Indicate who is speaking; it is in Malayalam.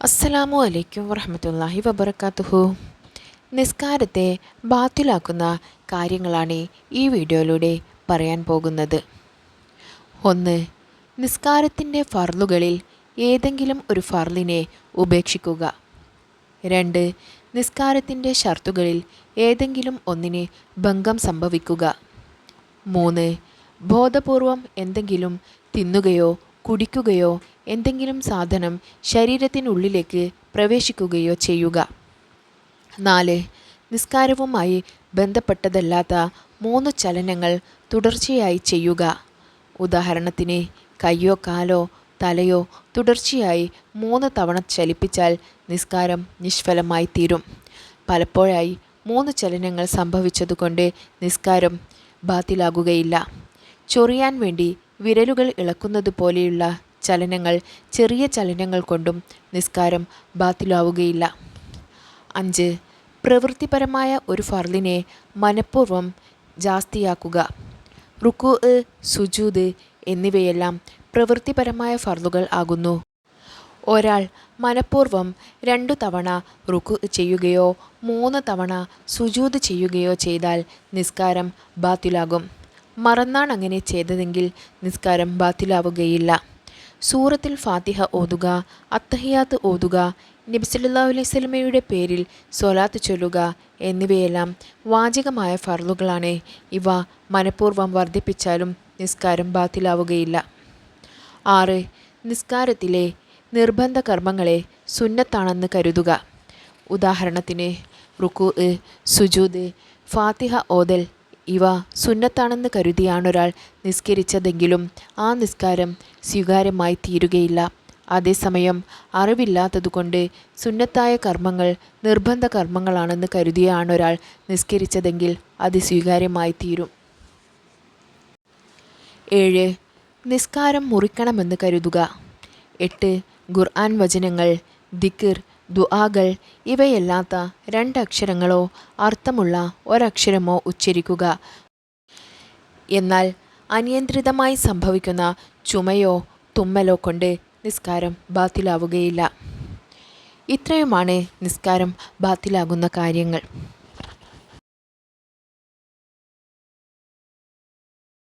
Speaker 1: അസ്സലാമു അലൈക്കും വറഹമത്തല്ലാഹി വബർക്കാത്തുഹു നിസ്കാരത്തെ ബാത്തിലാക്കുന്ന കാര്യങ്ങളാണ് ഈ വീഡിയോയിലൂടെ പറയാൻ പോകുന്നത്. ഒന്ന് നിസ്കാരത്തിന്റെ ഫർലുകളിൽ ഏതെങ്കിലും ഒരു ഫർലിനെ ഉപേക്ഷിക്കുക. രണ്ട് നിസ്കാരത്തിന്റെ ഷർത്തുകളിൽ ഏതെങ്കിലും ഒന്നിന് ഭംഗം സംഭവിക്കുക. മൂന്ന് ബോധപൂർവം എന്തെങ്കിലും തിന്നുകയോ കുടിക്കുകയോ എന്തെങ്കിലും സാധനം ശരീരത്തിനുള്ളിലേക്ക് പ്രവേശിക്കുകയോ ചെയ്യുക. നാല് നിസ്കാരവുമായി ബന്ധപ്പെട്ടതല്ലാത്ത മൂന്ന് ചലനങ്ങൾ തുടർച്ചയായി ചെയ്യുക. ഉദാഹരണത്തിന് കയ്യോ കാലോ തലയോ തുടർച്ചയായി മൂന്ന് തവണ ചലിപ്പിച്ചാൽ നിസ്കാരം നിഷ്ഫലമായി തീരും. പലപ്പോഴായി മൂന്ന് ചലനങ്ങൾ സംഭവിച്ചതുകൊണ്ട് നിസ്കാരം ബാത്തിലാകുകയില്ല. ചൊറിയാൻ വേണ്ടി വിരലുകൾ ഇളക്കുന്നത് പോലെയുള്ള ചലനങ്ങൾ ചെറിയ ചലനങ്ങൾ കൊണ്ടും നിസ്കാരം ബാത്തിലാവുകയില്ല. അഞ്ച്. പ്രവൃത്തിപരമായ ഒരു ഫർലിനെ മനഃപൂർവം ജാസ്തിയാക്കുക. റുക്കു സുജൂദ് എന്നിവയെല്ലാം പ്രവൃത്തിപരമായ ഫർലുകൾ ആകുന്നു. ഒരാൾ മനഃപൂർവം രണ്ടു തവണ റുക്കു ചെയ്യുകയോ മൂന്ന് തവണ സുജൂദ് ചെയ്യുകയോ ചെയ്താൽ നിസ്കാരം ബാത്തിലാകും. മറന്നാണ് അങ്ങനെ ചെയ്തതെങ്കിൽ നിസ്കാരം ബാത്തിലാവുകയില്ല. സൂറത്തിൽ ഫാത്തിഹ ഓതുക അത്തഹിയാത്ത് ഓതുക നബിസല്ലാ അലൈഹി പേരിൽ സ്വലാത്ത് ചൊല്ലുക എന്നിവയെല്ലാം വാചികമായ ഫർലുകളാണ് ഇവ മനഃപൂർവം വർദ്ധിപ്പിച്ചാലും നിസ്കാരം ബാത്തിലാവുകയില്ല. ആറ് നിസ്കാരത്തിലെ നിർബന്ധ കർമ്മങ്ങളെ സുന്നത്താണെന്ന് കരുതുക. ഉദാഹരണത്തിന് റുക്കു സുജൂദ് ഫാത്തിഹ ഓതൽ ഇവ സുന്നത്താണെന്ന് കരുതിയാണൊരാൾ നിസ്കരിച്ചതെങ്കിലും ആ നിസ്കാരം സ്വീകാര്യമായി തീരുകയില്ല. അതേസമയം അറിവില്ലാത്തതുകൊണ്ട് സുന്നത്തായ കർമ്മങ്ങൾ നിർബന്ധ കർമ്മങ്ങളാണെന്ന് കരുതിയാണൊരാൾ നിസ്കരിച്ചതെങ്കിൽ അത് സ്വീകാര്യമായി തീരും. ഏഴ്. നിസ്കാരം മുറിക്കണമെന്ന് കരുതുക. എട്ട്. ഖുർആൻ വചനങ്ങൾ ദിക്കിർ ദുആകൾ ഇവയല്ലാത്ത രണ്ടക്ഷരങ്ങളോ അർത്ഥമുള്ള ഒരക്ഷരമോ ഉച്ചരിക്കുക. എന്നാൽ അനിയന്ത്രിതമായി സംഭവിക്കുന്ന ചുമയോ തുമ്മലോ കൊണ്ട് നിസ്കാരം ബാത്തിലാവുകയില്ല. ഇത്രയുമാണ് നിസ്കാരം ബാത്തിലാകുന്ന കാര്യങ്ങൾ.